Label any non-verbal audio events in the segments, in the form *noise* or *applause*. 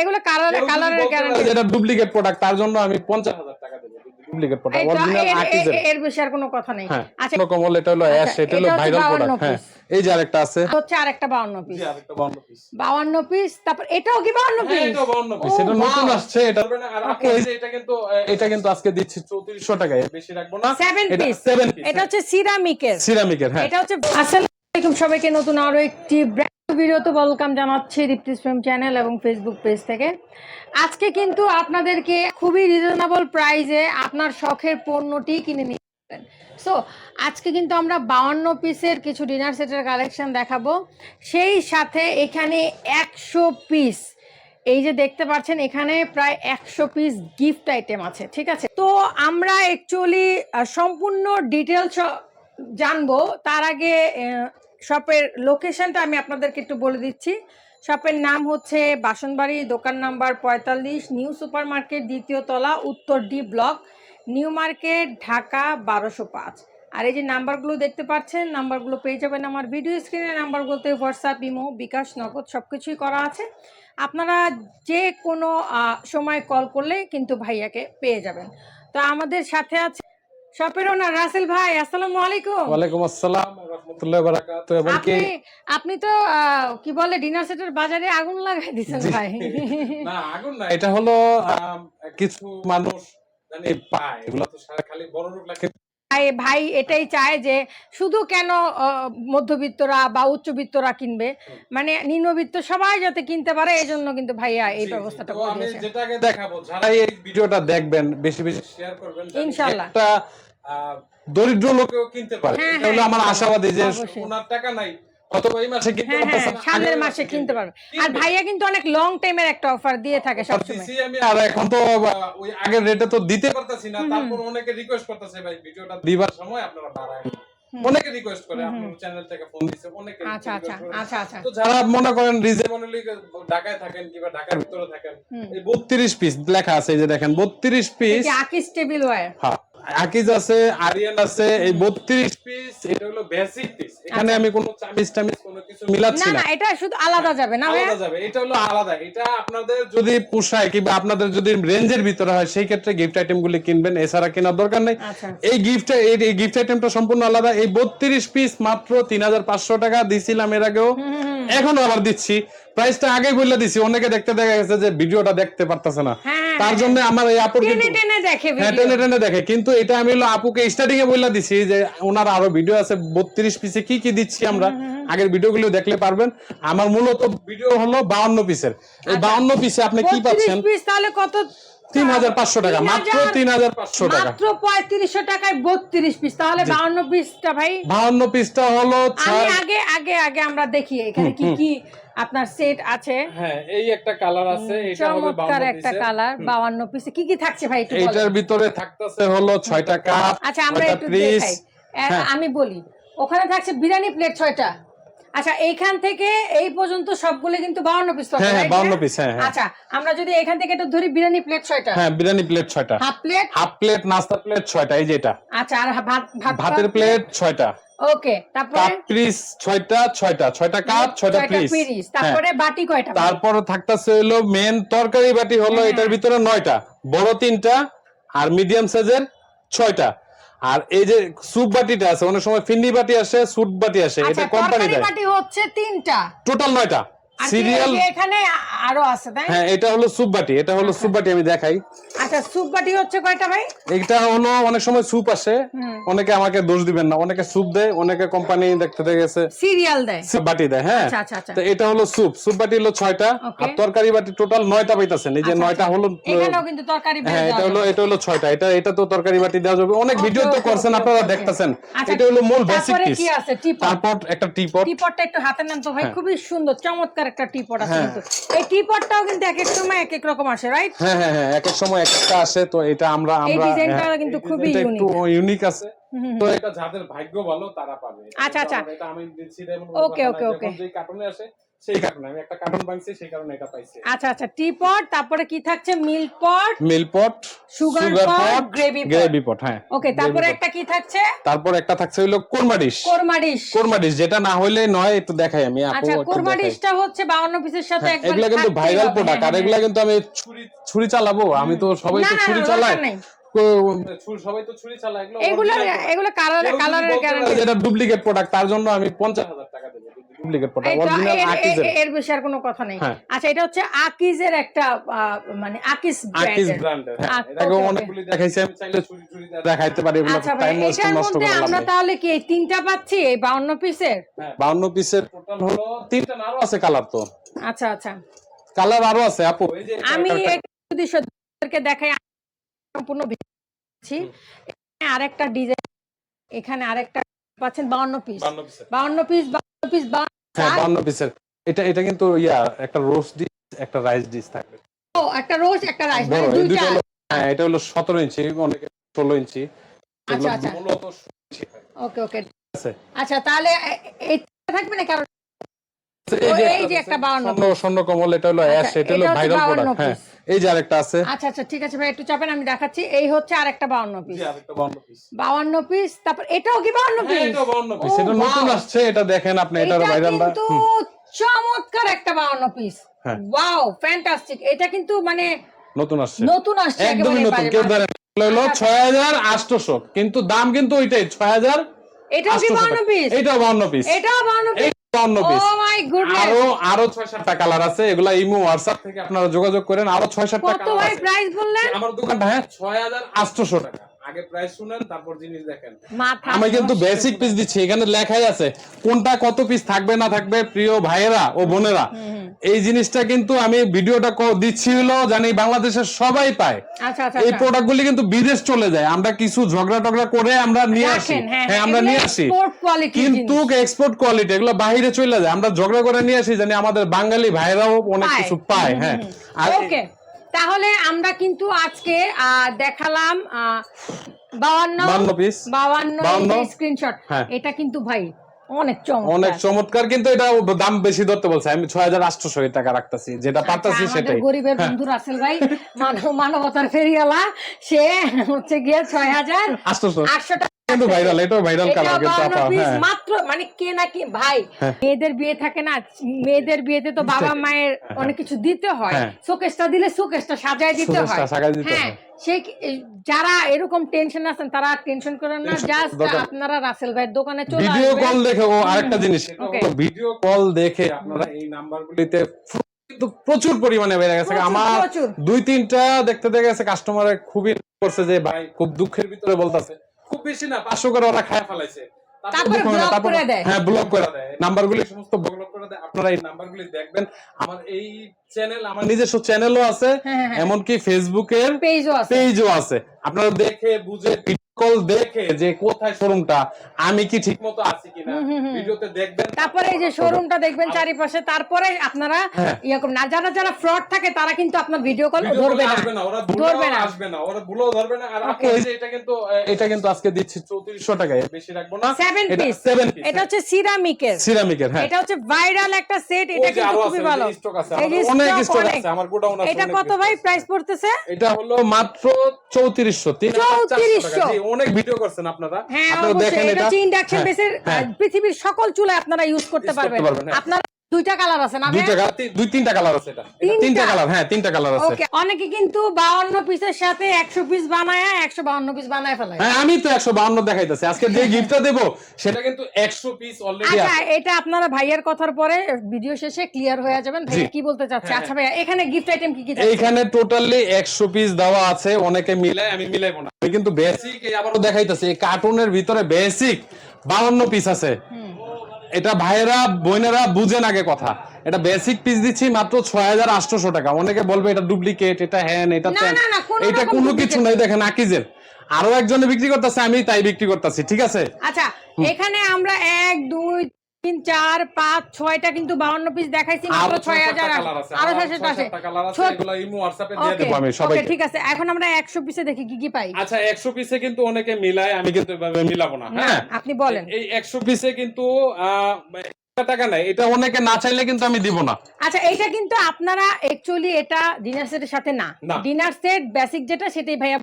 এগুলো কালার কালারের গ্যারান্টি এটা ডুপ্লিকেট প্রোডাক্ট তার জন্য আমি পঞ্চাশ হাজার টাকা দেবো ডুপ্লিকেট প্রোডাক্ট অরিজিনাল আকিজের এর বেশি আর কোনো কথা নেই। হ্যাঁ আচ্ছা কোনো কমল এটা হলো অ্যাশ আচ্ছা, এটা হলো ভাইরাল প্রোডাক্ট হ্যাঁ। এই যে আরেকটা আছে। হচ্ছে আরেকটা বাউন্ন পিস জি আরেকটা 52 পিস বাউন্ন পিস তারপর এটাও কি বাউন্ন হ্যাঁ পিস এটা 52 পিস এটা নতুন আসছে এটা আর এই যে এটা কিন্তু এটা কিন্তু আজকে দিচ্ছি 3400 টাকায়। বেশি রাখব না। সেভেন এটা পিস 7 পিস এটা হচ্ছে সিরামিকের সিরামিকের হ্যাঁ। এটা হচ্ছে আসসালামু আলাইকুম সবাইকে নতুন আরও একটি ব্র্যান্ড ভিডিওতে ওয়েলকাম জানাচ্ছি দীপ্তিস ফিল্ম চ্যানেল এবং ফেসবুক পেজ থেকে। আজকে কিন্তু আপনাদেরকে খুবই রিজনেবল প্রাইসে আপনার শখের পণ্যটি কিনে পারেন সো আজকে কিন্তু আমরা বাউন্ন পিসের কিছু ডিনার সেটের কালেকশন দেখাবো। সেই সাথে এখানে একশো পিস এই যে দেখতে পাচ্ছেন, এখানে প্রায় একশো পিস গিফট আইটেম আছে, ঠিক আছে? তো আমরা অ্যাকচুয়ালি সম্পূর্ণ ডিটেলস জানব। তার আগে শপের লোকেশনটা আমি আপনাদেরকে একটু বলে দিচ্ছি। শপের নাম হচ্ছে বাসনবাড়ি, দোকান নাম্বার পঁয়তাল্লিশ, নিউ সুপার মার্কেট দ্বিতীয় তলা, উত্তর D block, new market, Dhaka বারোশো পাঁচ। আর এই যে নাম্বারগুলো দেখতে পাচ্ছেন, নাম্বারগুলো পেয়ে যাবেন আমার ভিডিও স্ক্রিনে, নাম্বারগুলোতে হোয়াটসঅ্যাপ, ইমো, বিকাশ, নগদ সব কিছুই করা আছে। আপনারা যে কোনো সময় কল করলে কিন্তু ভাইয়াকে পেয়ে যাবেন। তো আমাদের সাথে আছে রাসেল ভাই আসসালামু আলাইকুম। ওয়ালাইকুম আসসালাম ওয়া রাহমাতুল্লাহি ওয়া বারাকাতুহু। এবং কি আপনি তো কি বলে ডিনার সেটের বাজারে আগুন লাগাই দিচ্ছেন জি। ভাই। না আগুন না এটা হলো কিছু মানুষ জানি পায় এগুলো তো সারা খালি বড় লোক লাগে। ভাই এটাই চায় যে শুধু কেন মধ্যবিত্তরা বা উচ্চবিত্তরা কিনবে? মানে নিম্নবিত্ত সবাই যাতে কিনতে পারে এই জন্য কিন্তু ভাইয়া এই। ব্যবস্থাটা করে দিয়েছে যেটাকে দেখাবো যারাই এই ভিডিওটা দেখবেন বেশি বেশি শেয়ার করবেন ইনশাআল্লাহ। দরিদ্র লোকেও কিনতে পারে। হ্যাঁ, এটা হলো হ্যাঁ, আমার আশাবাদী যে ওনার টাকা নাই মাসে কিনতে হ্যাঁ হ্যাঁ আগের মাসে কিনতে পারবে। আর ভাইয়া কিন্তু অনেক লং টাইমের একটা অফার দিয়ে থাকে অফার আমি আর এখন তো ওই আগের রেটে তো দিতে পারতাছি না। তারপর অনেকে রিকোয়েস্ট করতেছে ভাই ভিডিওটা দিবার সময় আপনারা বাড়ায় অনেকে রিকোয়েস্ট করে আপনার চ্যানেল থেকে ফোন দিছে। অনেকে আচ্ছা আচ্ছা আচ্ছা আচ্ছা। তো যারা মনে করেন রিজনেবলি ঢাকায় থাকেন কিংবা ঢাকার ভিতরে থাকেন এই 32 পিস লেখা আছে এই যে দেখেন 32 পিস আকিস টেবিল ওয়্যার হ্যাঁ। আকিজ আছে আরিয়ান আছে এই 32 পিস এটা হলো বেসিক পিস এখানে আমি কোনো চামিজ টামিজ কোনো কিছু মিলাচ্ছি আচ্ছা। না। না এটা শুধু আলাদা যাবে না আলাদা যাবে এটা হলো আলাদা। এটা আপনাদের যদি পোষায় কিংবা আপনাদের যদি রেঞ্জের ভিতরে হয় সেই ক্ষেত্রে গিফট আইটেম গুলি কিনবেন এছাড়া কেনার দরকার নেই। আচ্ছা এই গিফট এই গিফট আইটেমটা সম্পূর্ণ আলাদা। এই বত্রিশ পিস মাত্র তিন হাজার পাঁচশো টাকা দিছিলাম এর আগেও। এখনও আবার দিচ্ছি। প্রাইসটা আগে বললে দিছি অনেকে দেখতে দেখা গেছে যে ভিডিওটা দেখতে পারতেছে না। হ্যাঁ তার জন্য আমার এই আপুর টেনে টেনে দেখে হ্যাঁ টেনে টেনে দেখে। কিন্তু এটা আমি হলো আপুকে স্টার্টিং এ বললা দিছি যে ওনার আরও ভিডিও আছে বত্রিশ পিসে কি কি দিচ্ছি আমরা। আগের ভিডিওগুলো দেখলে পারবেন। আমার মূলত ভিডিও হলো বাউন্ন পিসের এই বাউন্ন পিসে আপনি কি পাচ্ছেন? পিস তাহলে কত তিন হাজার পাঁচশো টাকা মাত্র তিন হাজার পাঁচশো টাকা। মাত্র পঁয়ত্রিশশো টাকায় বত্রিশ পিস তাহলে বাউন্ন পিসটা ভাই। বাউন্ন পিসটা হলো আমি আগে আগে আগে আমরা দেখি এখানে কি কি আপনার সেট আছে। হ্যাঁ এই একটা কালার আছে এটা হবে চমৎকার 52 একটা কালার বাউন্ন পিসে কি কি থাকছে ভাই একটু বলেন। ভিতরে থাকতেছে হলো কাপ আচ্ছা আমরা একটু দেখাই। হ্যাঁ। আমি বলি ওখানে থাকছে বিরিয়ানি প্লেট ছয়টা। আচ্ছা এইখান থেকে এই পর্যন্ত সবগুলো কিন্তু বাউন্ন পিস হ্যাঁ হ্যাঁ বাউন্ন পিস হ্যাঁ হ্যাঁ। আচ্ছা আমরা যদি এখান থেকে একটু ধরি বিরিয়ানি প্লেট ছয়টা। হ্যাঁ বিরিয়ানি প্লেট ছয়টা। হাফ প্লেট হাফ প্লেট নাস্তা প্লেট ছয়টা এই যেটা আচ্ছা আর ভাত ভাত ভাতের প্লেট ছয়টা। ওকে তারপরে? কাপ পিস ছয়টা ছয়টা ছয়টা কাপ ছয়টা পিস পিরিস তারপরে বাটি কয়টা? তারপর থাকতেছে হলো মেন তরকারি বাটি হলো হ্যাঁ। এটার ভিতরে নয়টা। বড় তিনটা আর মিডিয়াম সাইজের ছয়টা। আর এই যে স্যুপ বাটিটা আছে অনেক সময় ফিন্নি বাটি আসে স্যুপ বাটি আসে আচ্ছা এটা কোম্পানি তরকারি দেয়। বাটি হচ্ছে তিনটা। টোটাল নয়টা। সিরিয়াল এখানে আরও আছে তাই হ্যাঁ এটা হলো স্যুপ বাটি এটা হলো স্যুপ বাটি আমি দেখাই। আচ্ছা স্যুপ বাটি হচ্ছে কয়টা ভাই? এটা হলো অনেক সময় স্যুপ আসে অনেকে আমাকে দোষ দিবেন না অনেকে স্যুপ দেয় অনেকে কোম্পানি দেখতে দেখে গেছে। সিরিয়াল দেয়। স্যুপ বাটি দেয় হ্যাঁ। আচ্ছা আচ্ছা আচ্ছা। তো এটা হলো স্যুপ স্যুপ বাটি হলো ছয়টা Okay. আর তরকারি বাটি টোটাল নয়টা পাইতাছেন এই যে আচ্ছা, নয়টা আচ্ছা। হলো এখানেও কিন্তু তরকারি হ্যাঁ এটা হলো এটা হলো ছয়টা এটা এটা তো তরকারি বাটি দেওয়া যাবে। অনেক ভিডিও তো করছেন আপনারা দেখতেছেন। আচ্ছা, এটা হলো মূল বেসিক তারপর একটা টিপট। টিপটটা একটু হাতে নেন তো ভাই হ্যাঁ। খুবই সুন্দর চমৎকার একটা টিপট আছে হ্যাঁ। কিন্তু এই টিপটটাও কিন্তু এক এক সময় এক এক রকম আসে রাইট হ্যাঁ হ্যাঁ হ্যাঁ এক এক সময় এক একটা আসে তো এটা আমরা এই ডিজাইনটা হ্যাঁ, কিন্তু খুবই ইউনিক ইউনিক আছে তো এটা যাদের ভাগ্য ভালো তারা পাবে আচ্ছা, আচ্ছা। এটা আমি দিচ্ছি ওকে ওকে okay. যে কার্টুনে আসে সেই কারণে আমি একটা কার্টন বানছি সেই কারণে এটা পাইছি। আচ্ছা আচ্ছা টি পট তারপরে কি থাকছে? Milk pot meal pot Sugar pot, gravy pot. Gravy pot হ্যাঁ। ওকে তারপরে একটা কি থাকছে? তারপর একটা থাকছে হইল korma dish korma dish korma dish যেটা না হইলে নয় একটু দেখাই আমি আপু আচ্ছা একটু কোরমা ডিশটা হচ্ছে 52 পিসের সাথে হ্যাঁ, একবার এগুলা কিন্তু ভাইরাল প্রোডাক্ট হ্যাঁ, আর হ্যাঁ, এগুলা কিন্তু আমি ছুরি ছুরি চালাবো আমি তো সবাই তো ছুরি ছুরি- সবাই তো ছুরি চালায় এগুলো এগুলো কালারের গ্যারান্টি পারে ডুপ্লিকেট প্রোডাক্ট তার জন্য আমি পঞ্চাশ হাজার টাকা দেবো। ডুপ্লিকেট প্রোডাক্ট অরিজিনাল আকিজের এর বেশি আর কোনো কথা নেই। হ্যাঁ। আচ্ছা এটা হচ্ছে আকিজের একটা মানে আকিজ ব্র্যান্ডের ব্র্যান্ডের আচ্ছা, এটাকে. অনেকগুলি দেখাইছি আমি চাইলে ছুরি দিয়ে দেখাইতে পারি এগুলো আচ্ছা টাইম নষ্ট মধ্যে করে আমরা তাহলে কি এই তিনটা পাচ্ছি এই 52 পিসের? 52 পিসের টোটাল হলো তিনটা আরও আছে কালার তো। আচ্ছা আচ্ছা। কালার আরও আছে আপু। আমি যদি সত্যকে দেখাই সম্পূর্ণ দিচ্ছি আরেকটা ডিজাইন এখানে আরেকটা পাচ্ছেন 52 পিস। 52 পিসের। 52 পিস 52 পিস হ্যাঁ 52 পিসের এটা এটা কিন্তু ইয়া একটা রোস্ট ডিশ একটা রাইস ডিশ থাকবে। ও একটা রোস্ট একটা রাইস মানে দুইটা? হ্যাঁ এটা হলো 17 ইঞ্চি অনেকে 16 ইঞ্চি। আচ্ছা, আচ্ছা। মূলত ওকে ওকে। আচ্ছা তাহলে এটা থাকবে না কারণ এই যে একটা একটা 52 স্বর্ণ স্বর্ণ কমল এটা হলো আচ্ছা, অ্যাশ এটা হলো ভাইরাল প্রোডাক্ট হ্যাঁ। এই যে আরেকটা আছে। আচ্ছা আচ্ছা ঠিক আছে ভাই একটু চাপেন আমি দেখাচ্ছি। এই হচ্ছে আরেকটা 52 পিস জি আরেকটা 52 পিস 52 পিস তারপর এটাও কি 52 হ্যাঁ পিস এটা 52 পিস এটা নতুন আসছে এটা দেখেন আপনি এটার এটা ভাইরালটা কিন্তু চমৎকার একটা 52 পিস হ্যাঁ। ওয়াও ফ্যান্টাস্টিক এটা কিন্তু মানে নতুন আসছে। নতুন আসছে একদমই নতুন কেউ ধরেন হলো। ছয় হাজার আটশোশো কিন্তু দাম কিন্তু ওইটাই এটাও কি 52 পিস এইটাও বাউন্ন পিস এটাও 52 পিস গুডনেস আরও আরও ছয় সাতটা কালার আছে। এগুলা ইমো হোয়াটসঅ্যাপ থেকে আপনারা যোগাযোগ করেন। আরও ছয় সাতটা কালার আমার দোকানটা হ্যাঁ ছয় হাজার আটশোশো টাকা। আগে প্রাইস শুনেন তারপর জিনিস দেখেন। আমি কিন্তু বেসিক পিস দিচ্ছি এখানে লেখাই আছে কোনটা কত পিস থাকবে না থাকবে প্রিয় ভাইয়েরা ও বোনেরা। এই জিনিসটা কিন্তু আমি ভিডিওটা ক- দিচ্ছি হলো জানি বাংলাদেশের সবাই পায়। আচ্ছা আচ্ছা এই আচ্ছা। প্রোডাক্টগুলি কিন্তু বিদেশ চলে যায়। আমরা কিছু ঝগড়া টগড়া করে আমরা নিয়ে আসি। হ্যাঁ, হ্যাঁ আমরা নিয়ে আসি। কিন্তু এক্সপোর্ট কোয়ালিটি এগুলো বাইরে চলে যায়। আমরা ঝগড়া করে নিয়ে আসি জানি আমাদের বাঙালি ভাইরাও অনেক কিছু পায় হ্যাঁ। আর ওকে তাহলে আমরা কিন্তু আজকে দেখালাম বাউান্ন 52 বাউান্ন স্ক্রিনশট হ্যাঁ। এটা কিন্তু ভাই অনেক চমৎকার। অনেক চমৎকার কিন্তু এটা দাম বেশি ধরতে বলছে। আমি ছয় হাজার আটশো টাকা রাখতেছি যেটা পারতাছি আচ্ছা, সেটাই। গরিবের বন্ধু রাসেল ভাই মানবতার ফেরিওয়ালা সে হচ্ছে গিয়ে ছয় হাজার আটশো টাকা কিন্তু ভাইরাল এটাও ভাইরাল কালার কিন্তু আপা হ্যাঁ। মাত্র মানে কে নাকি ভাই হ্যাঁ। মেয়েদের বিয়ে থাকে না মেয়েদের বিয়েতে তো বাবা মায়ের অনেক কিছু দিতে হয়। হ্যাঁ। শোকেসটা দিলে শোকেসটা সাজায় দিতে হয়। হ্যাঁ হয়। সে যারা এরকম টেনশন আছেন তারা টেনশন করেন না জাস্ট আপনারা রাসেল ভাইয়ের দোকানে চলে ভিডিও কল দেখে ও আরেকটা জিনিস। ভিডিও কল দেখে আপনারা এই নাম্বারগুলিতে কিন্তু প্রচুর পরিমাণে বেড়ে গেছে। আমার দুই তিনটা দেখতে দেখে গেছে কাস্টমারে খুবই করছে যে ভাই খুব দুঃখের ভিতরে বলতাছে। খুব বেশি না পাঁচশো করে ওরা খায় ফেলাইছে। তারপর হয় করে দেয়। হ্যাঁ ব্লক করে দেয়। নাম্বারগুলি সমস্ত ব্লক করে দেয়। আপনারা এই নাম্বারগুলি দেখবেন। আমার এই চ্যানেল আমার নিজস্ব চ্যানেলও আছে। হ্যাঁ, হ্যাঁ, হ্যাঁ। এমনকি ফেসবুকের পেজও আছে। পেজও আছে। আপনারা দেখে বুঝে কল দেখে যে কোথায় শোরুমটা আমি কি ঠিক মতো আছি কিনা। ভিডিওতে দেখবেন তারপরে এই যে শোরুমটা দেখবেন চারিপাশে তারপরে আপনারা হ্যাঁ। ইয়ে করবেন যারা যারা ফ্রড থাকে তারা কিন্তু আপনার ভিডিও কল ধরবে না। ওরা ধরবে না। না আসবে না ওরা ভুলেও ধরবে না। আর আপু Okay. এই যে এটা কিন্তু এটা কিন্তু আজকে দিচ্ছি 3400 টাকায় বেশি রাখব না। সেভেন এটা পিস 7 পিস এটা হচ্ছে সিরামিকের সিরামিকের হ্যাঁ। এটা হচ্ছে ভাইরাল একটা সেট এটা কিন্তু খুবই ভালো। যে আছে, অনেক স্টক আছে আমার গোডাউন আছে এটা কত ভাই? প্রাইস পড়তেছে? এটা হলো মাত্র 3400 3400 টাকা। 3400 জি অনেক ভিডিও করছেন আপনারা হ্যাঁ দেখেন এটা হচ্ছে ইন্ডাকশন হ্যাঁ, বেসের হ্যাঁ। পৃথিবীর সকল চুলায় আপনারা ইউজ করতে পারবেন পারবেন, হ্যাঁ। আপনার দুইটা কালার আছে না দুই ভাইয়া? টাকা তি- দুই তিনটা কালার আছে এটা। তিনটা? কালার হ্যাঁ তিনটা কালার আছে। ওকে অনেকে কিন্তু 52 পিসের সাথে 100 পিস বানায় 152 পিস বানায় ফেলায় হ্যাঁ আমি তো একশো বাউন্ন দেখাইতেছি। আজকে যে *laughs* গিফটটা দেবো সেটা কিন্তু একশো পিস অলরেডি আচ্ছা এটা আপনারা ভাইয়ের কথার পরে ভিডিও শেষে ক্লিয়ার হয়ে যাবেন। ভাইয়া কি বলতে চাচ্ছে? হ্যাঁ, আচ্ছা ভাইয়া এখানে গিফট আইটেম কি কি থাকছে এইখানে টোটালি একশো পিস দেওয়া আছে অনেকে মিলাই আমি মিলাইবো না। আমি কিন্তু বেসিক আবারও দেখাইতেছি এই কার্টুনের ভিতরে বেসিক বাউন্ন পিস আছে। এটা ভাইয়েরা বোনেরা বুঝেন আগে কথা। এটা বেসিক পিস দিচ্ছি মাত্র ছয় হাজার আটশোশো টাকা। অনেকে বলবে এটা ডুপ্লিকেট এটা হ্যান এটা ত্যান। এটা কোনো কিছু নাই দেখেন আকিজের। আরও একজনে বিক্রি করতেছে আমি তাই বিক্রি করতেছি ঠিক আছে? আচ্ছা এখানে আমরা এক দুই তিন চার পাঁচ ছয়টা কিন্তু বাউন্ন পিস দেখাইছি মাত্র ছয় হাজার আরও আছে। ওকে ঠিক আছে। এখন আমরা একশো পিসে দেখি কি কি পাই। আচ্ছা একশো পিসে কিন্তু অনেকে মিলায় আমি কিন্তু এভাবে মিলাবো না হ্যাঁ? আপনি বলেন। এই একশো পিসে কিন্তু টাকা নাই এটা অনেকে না চাইলে কিন্তু আমি দিব না। আচ্ছা এটা কিন্তু আপনারা অ্যাকচুয়ালি এটা ডিনার সেটের সাথে না। না। ডিনার সেট বেসিক যেটা সেটাই ভাইয়া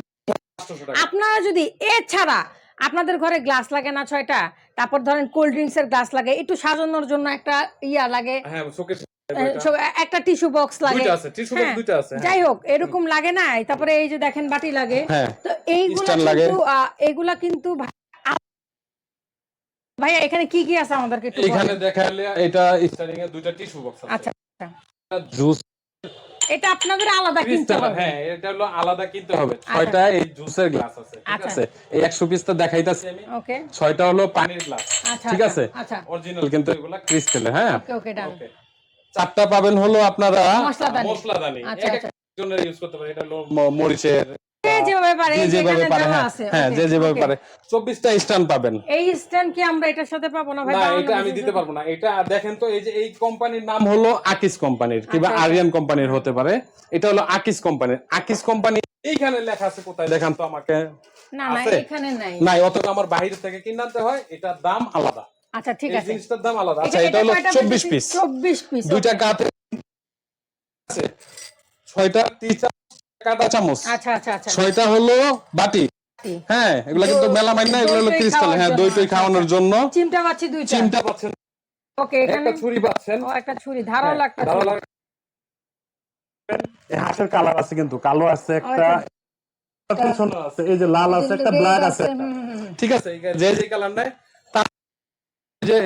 আপনারা যদি এছাড়া আপনাদের ঘরে গ্লাস লাগে না ছয়টা তারপর ধরেন কোল্ড ড্রিঙ্কস এর গ্লাস লাগে একটু সাজানোর জন্য একটা ইয়া লাগে হ্যাঁ একটা টিস্যু বক্স লাগে দুইটা আছে টিস্যু হ্যাঁ, হ্যাঁ। যাই হোক এরকম লাগে না তারপরে এই যে দেখেন বাটি লাগে তো এইগুলা কিন্তু এগুলা কিন্তু ভাইয়া এখানে কি কি আছে আমাদেরকে একটু এখানে। দেখালে এটা স্টার্টিং এ দুইটা টিস্যু বক্স আছে আচ্ছা আচ্ছা। জুস এটা আপনাদের আলাদা কিনতে হবে হ্যাঁ এটা হলো আলাদা কিনতে হবে। ছয়টা এই জুসের গ্লাস আছে ঠিক আচ্ছা। আছে? এই 100 পিসটা দেখাইতাছি আমি। ওকে ছয়টা হলো পানির গ্লাস আচ্ছা ঠিক আচ্ছা, আছে? আচ্ছা। অরিজিনাল কিন্তু এগুলা ক্রিস্টাল হ্যাঁ? ওকে ওকে ডান চারটা পাবেন হলো আপনারা মশলাদানি। মশলাদানি। আচ্ছা, আচ্ছা। ইউজ করতে পারে এটা হলো মরিচের যেভাবে পারে যেভাবে পারে হ্যাঁ আছে, হ্যাঁ okay, যে যেভাবে পারে চব্বিশটা স্ট্যান্ড পাবেন। এই স্ট্যান্ড কি আমরা এটার সাথে পাবো না ভাই? না এটা আমি দিতে পারব না। এটা দেখেন তো এই যে এই কোম্পানির নাম হলো আকিস কোম্পানির কিংবা আচ্ছা, আচ্ছা। আরিয়ান কোম্পানির হতে পারে। এটা হলো আকিস কোম্পানির আকিস কোম্পানি এইখানে লেখা আছে কোথায়? দেখান তো আমাকে। না না আছে? এখানে নাই। নাই অথচ আমার বাইরে থেকে কিনে হয় এটার দাম আলাদা। আচ্ছা ঠিক আছে। জিনিসটার দাম আলাদা। আচ্ছা এটা হলো চব্বিশ পিস চব্বিশ পিস দুইটা আছে। ছয়টা কাটা চামচ। আচ্ছা আচ্ছা আচ্ছা। ছয়টা হলো বাটি। হ্যাঁ এগুলো কিন্তু মেলামাইন না এগুলো হলো ক্রিস্টাল হ্যাঁ দই টই খাওয়ানোর জন্য। চিমটা পাচ্ছি দুইটা। চিমটা পাচ্ছেন। ওকে এখানে ছুরি পাচ্ছেন। ও একটা ছুরি। ধারালো। লাগবে। এই হাঁসের কালার আছে কিন্তু কালো আছে একটা পিছনে আছে এই যে লাল আছে একটা ব্ল্যাক আছে। ঠিক আছে যে যে কালার নাই যে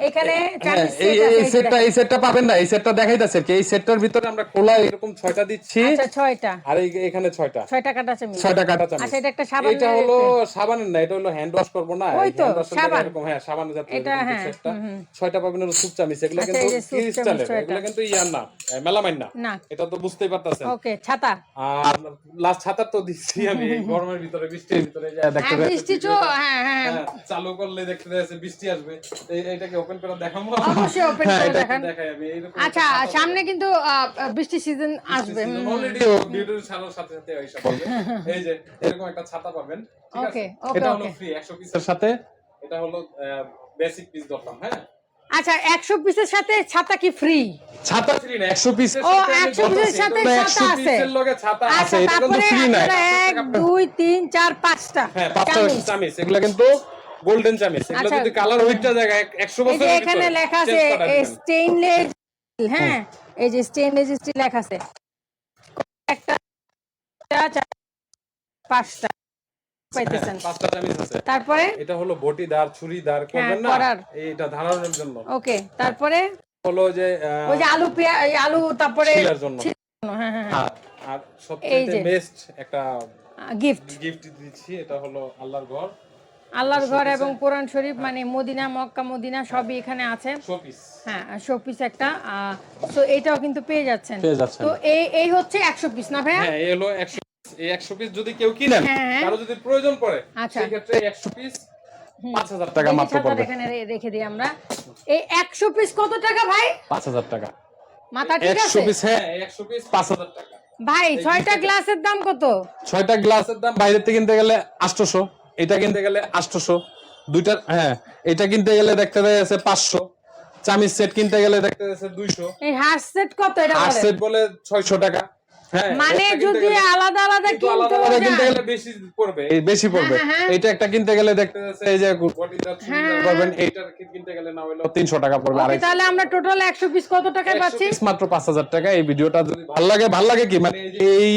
এখানে হ্যাঁ, এই set আছে, এই এই যে সেটটা এই সেটটা পাবেন না এই সেটটা দেখাইতাছে কি। এই সেটটার ভিতরে আমরা খোলা এরকম ছয়টা দিচ্ছি। আচ্ছা ছয়টা। আর এখানে ছয়টা। ছয়টা কাটা চামচ ছয়টা কাটা চামচ আচ্ছা এটা একটা সাবান এটা হলো সাবানের না এটা হলো হ্যান্ড ওয়াশ করব না। ওই তো, hand wash এর সাবান। এরকম হ্যাঁ সাবান জাতীয় এটা, হ্যাঁ, সেটটা হুম, হুম। ছয়টা পাবেন হলো সুপ চামিচ এগুলো আচ্ছা, কিন্তু এই যে সুপ চামিচ ক্রিস্টালের এগুলো কিন্তু ইয়ার না মেলামাইন না। না। এটা তো বুঝতেই পারতেছেন। ওকে ছাতা। আর লাস্ট ছাতা তো দিচ্ছি আমি এই গরমের ভিতরে বৃষ্টির ভিতরে যা দেখতে হ্যাঁ বৃষ্টি হ্যাঁ হ্যাঁ। চালু করলে দেখতে যাচ্ছে বৃষ্টি আসবে। এইটাকে ওপেন করে দেখাবো। অবশ্যই হ্যাঁ, করে দেখান। দেখাই আমি এইরকম আচ্ছা সামনে কিন্তু বৃষ্টি সিজন আসবে। অলরেডি ভিডিওর সারার সাথে সাথে এইসব হবে *laughs* এই যে এরকম একটা ছাতা পাবেন ঠিক আছে? Okay, okay, এটা হলো ফ্রি 100 পিসের সাথে? এটা হলো বেসিক পিস ধরলাম হ্যাঁ? আচ্ছা একশো পিসের সাথে ছাতা কি ফ্রি ছাতা ফ্রি না 100 পিসের সাথে আমি 100 পিসের সাথে হলো ছাতা 100 আছে। পিসের লগে ছাতা আছে আচ্ছা এটা কিন্তু তারপরে ফ্রি না। আপনারা এক দুই তিন চার পাঁচটা হ্যাঁ পাঁচটা চামচ। চামিচ এগুলা কিন্তু গোল্ডেন চামিচ এগুলো আচ্ছা। যদি কালার ওইটা জায়গায় 100 এই যে বছর এখানে লেখা আছে স্টেইনলেস হ্যাঁ এই যে স্টেইনলেস স্টিল লেখা আছে। একটা পাঁচটা পাইতেছেন। পাঁচটা চামিচ আছে। তারপরে? এটা হলো বটি দার ছুরি দার করবেন না। এইটা ধারণের জন্য। ওকে তারপরে? হলো যে ওই যে আলু পেঁয়া এই আলু তারপরে জন্য। হ্যাঁ হ্যাঁ হ্যাঁ। আর আর সবচেয়ে বেস্ট একটা গিফট গিফট দিচ্ছি এটা হলো আল্লাহর ঘর। আল্লাহর ঘর এবং কোরআন শরীফ মানে মদিনা মক্কা মদিনা সবই এখানে আছে। হ্যাঁ শোপিস একটা তো এটাও কিন্তু পেয়ে যাচ্ছেন। তো এই এই হচ্ছে একশো পিস না ভাইয়া? হ্যাঁ এই হলো 100 এই 100 পিস যদি কেউ কিনেন হ্যাঁ। কারও যদি প্রয়োজন পড়ে আচ্ছা। সেই ক্ষেত্রে 100 পিস 5000 টাকা মাত্র পড়বে। এখানে রেখে দিই আমরা। এই একশো পিস কত টাকা ভাই? 5000 টাকা। মাথা ঠিক আছে? 100 পিস হ্যাঁ 100 পিস 5000 টাকা। ভাই ছয়টা গ্লাসের দাম কত? ছয়টা গ্লাসের দাম বাইরে থেকে কিনতে গেলে 800 এটা কিনতে গেলে আঠারোশো দুইটা হ্যাঁ এটা কিনতে গেলে দেখতে যাচ্ছে পাঁচশো। চামিজ সেট কিনতে গেলে দেখতে যাচ্ছে 200 এই হার্স সেট কত এটা হার সেট বলে 600 টাকা। হ্যাঁ মানে যদি আলাদা আলাদা কিনতে গেলে বেশি পড়বে। বেশি পড়বে। হ্যাঁ, হ্যাঁ। এটা একটা কিনতে গেলে দেখতে যাচ্ছে এই যে হ্যাঁ। করবেন এইটার কিনতে গেলে না হইল 300 টাকা পড়বে। আর তাহলে আমরা টোটাল একশো পিস কত টাকায় পাচ্ছি? মাত্র 5000 টাকা। এই ভিডিওটা যদি ভালো লাগে ভালো লাগে কি? মানে এই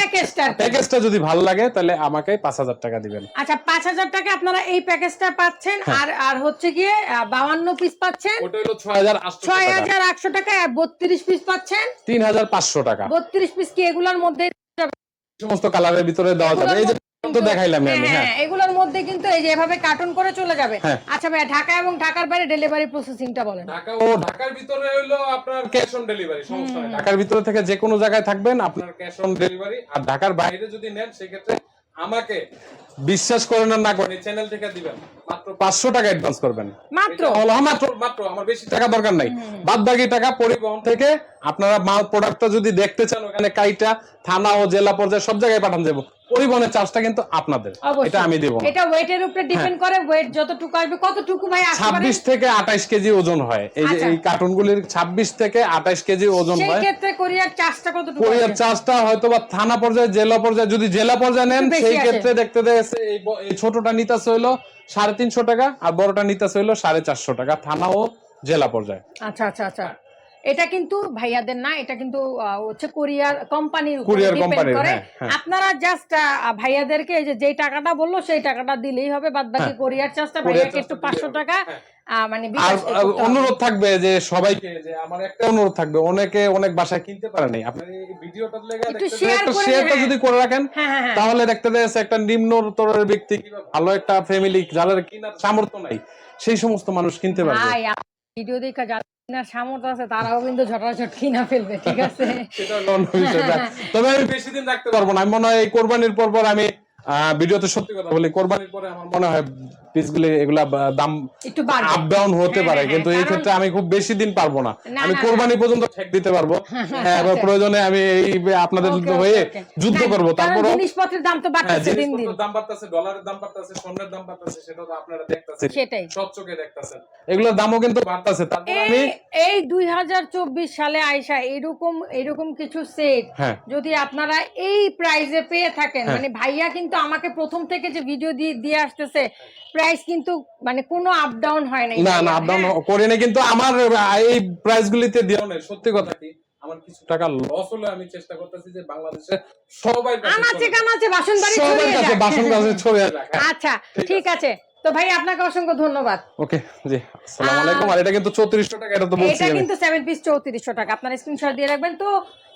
প্যাকেজটা প্যাকেজটা যদি ভালো লাগে তাহলে আমাকে 5000 টাকা দিবেন। আচ্ছা পাঁচ হাজার টাকা আপনারা এই প্যাকেজটা পাচ্ছেন হ্যাঁ। আর আর হচ্ছে গিয়ে বাউান্ন পিস পাচ্ছেন। ওটা হলো 6800 ছয় টাকা। হাজার আটশো টাকা আর বত্রিশ পিস পাচ্ছেন। 3500 টাকা। বত্রিশ পিস কি এগুলোর মধ্যে সমস্ত কালারের ভিতরে দেওয়া যাবে। এই যে তো দেখাইলাম হ্যাঁ, আমি হ্যাঁ হ্যাঁ। এগুলোর মধ্যে কিন্তু এই যে এভাবে কার্টুন করে চলে যাবে। হ্যাঁ। আচ্ছা ভাই ঢাকা এবং ঢাকার বাইরে ডেলিভারি প্রসেসিংটা বলেন। ঢাকা ও ঢাকার ভিতরে হইল আপনার ক্যাশ অন ডেলিভারি সমস্যা ঢাকার ভিতরে থেকে যে কোনো জায়গায় থাকবেন আপনার ক্যাশ অন ডেলিভারি আর ঢাকার বাইরে যদি নেন সেক্ষেত্রে আমাকে বিশ্বাস করেন না না করেন এই চ্যানেল থেকে দিবেন। মাত্র পাঁচশো টাকা অ্যাডভান্স করবেন। মাত্র? হ্যাঁ, মাত্র মাত্র আমার বেশি টাকা দরকার নাই। বাদ বাকি টাকা পরিবহন থেকে আপনারা মাল প্রোডাক্টটা যদি দেখতে চান ওখানে কাইটা থানা ও জেলা পর্যায়ে সব জায়গায় পাঠান যাব। পরিবহনের চার্জটা কিন্তু আপনাদের। এটা আমি দেবো এটা ওয়েটের উপরে ডিপেন্ড করে ওয়েট যতটুকু আসবে কতটুকু ভাই পারে? ছাব্বিশ থেকে আঠাইশ কেজি ওজন হয়। এই যে আচ্ছা। এই কার্টুনগুলির ছাব্বিশ থেকে আঠাইশ কেজি ওজন হয়। সেই ক্ষেত্রে কোরিয়ার চার্জটা কতটুকু কোরিয়ার চার্জটা হয়তো বা থানা পর্যায়ে জেলা পর্যায়ে যদি জেলা পর্যায়ে নেন সেই ক্ষেত্রে দেখতে দেখতে এই ছোটটা নিতাছে হইল সাড়ে তিনশো টাকা আর বড়টা নিতাছে হইল সাড়ে চারশো টাকা থানা ও জেলা পর্যায়ে। আচ্ছা আচ্ছা আচ্ছা। এটা কিন্তু ভাইয়াদের না এটা কিন্তু হচ্ছে কোরিয়ার কোম্পানির কোরিয়ার ডিপেন্ড করে হ্যাঁ, হ্যাঁ। আপনারা জাস্ট ভাইয়াদেরকে যে যেই টাকাটা বলল সেই টাকাটা দিলেই হবে বাদ বাকি হ্যাঁ। কোরিয়ার চার্জটা ভাইয়াকে একটু চার্জটা পাঁচশো দিলেই টাকা হ্যাঁ। মানে। অনুরোধ থাকবে যে সবাইকে যে আমার একটা অনুরোধ থাকবে অনেকে অনেক বাসায় কিনতে পারে নাই আপনি ভিডিওটা লেগে একটু শেয়ারটা হ্যাঁ। যদি করে রাখেন হ্যাঁ হ্যাঁ হ্যাঁ তাহলে দেখতে যাচ্ছে একটা নিম্ন স্তরের ব্যক্তি কিংবা ভালো একটা ফ্যামিলি যাদের কিনার সামর্থ্য নাই সেই সমস্ত মানুষ কিনতে পারবে ভিডিও দেখা কিনার সামর্থ্য আছে তারাও কিন্তু ঝটাঝট কিনা ফেলবে ঠিক আছে? *laughs* দেখ, *laughs* তবে আমি বেশি দিন রাখতে পারব না। আমি মনে হয় এই কোরবানির পর পর আমি আহ, ভিডিওতে সত্যি কথা বলি কোরবানির পরে আমার মনে হয় পিসগুলি এগুলা দাম একটু আপ ডাউন হতে হ্যাঁ, পারে হ্যাঁ, কিন্তু এই ক্ষেত্রে আমি খুব বেশি দিন পারব না। আমি কোরবানি পর্যন্ত ঠেক দিতে পারব। হ্যাঁ এবার প্রয়োজনে আমি এই আপনাদের হয়ে যুদ্ধ করব কারণ জিনিসপত্রের দাম তো হ্যাঁ বাড়তেছে দিন। দিন দাম বাড়তেছে ডলারের দাম বাড়তেছে দাম বাড়তেছে সেটা তো আপনারা দেখতেছেন। সেটাই। সব চোখে দেখতেছেন। এগুলোর দামও কিন্তু বাড়তেছে তারপর আমি এই এই দুই হাজার চব্বিশ সালে আইসা এরকম এরকম কিছু সেট হ্যাঁ। যদি আপনারা এই প্রাইজে পেয়ে থাকেন হ্যাঁ। মানে ভাইয়া কিন্তু আমাকে প্রথম থেকে যে ভিডিও দিয়ে দিয়ে আসতেছে প্রাইস কিন্তু মানে কোনো আপ ডাউন হয় নাই। না না ভাইয়া, আপডাউন হ্যাঁ। করে না কিন্তু আমার এই প্রাইস গুলিতে দেওয়া নেই। সত্যি কথা কি? আমার কিছু টাকা লস হলে আমি চেষ্টা করতেছি যে বাংলাদেশে সবাই আনাচে কানাচে বাসন বাড়ি সবার ছড়িয়ে কাছে যাক। বাসন কাছে ছড়িয়ে যাক হ্যাঁ। আচ্ছা ঠিক আছে। তো ভাই আপনাকে অসংখ্য ধন্যবাদ। ওকে জি আসসালামু আলাইকুম। আর এটা কিন্তু চৌত্রিশশো টাকা এটা তো বলছি এটা কিন্তু সেভেন পিস চৌত্রিশশো টাকা। আপনার স্ক্রিনশট দিয়ে রাখবেন। তো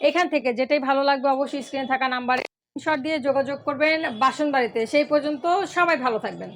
এখান থেকে যেটাই ভালো লাগবে অবশ্যই স্ক্রিনে থাকা নাম্বারে স্ক্রিনশট দিয়ে যোগাযোগ করবেন বাসন বাড়িতে। সেই পর্যন্ত সবাই ভালো থাকবেন।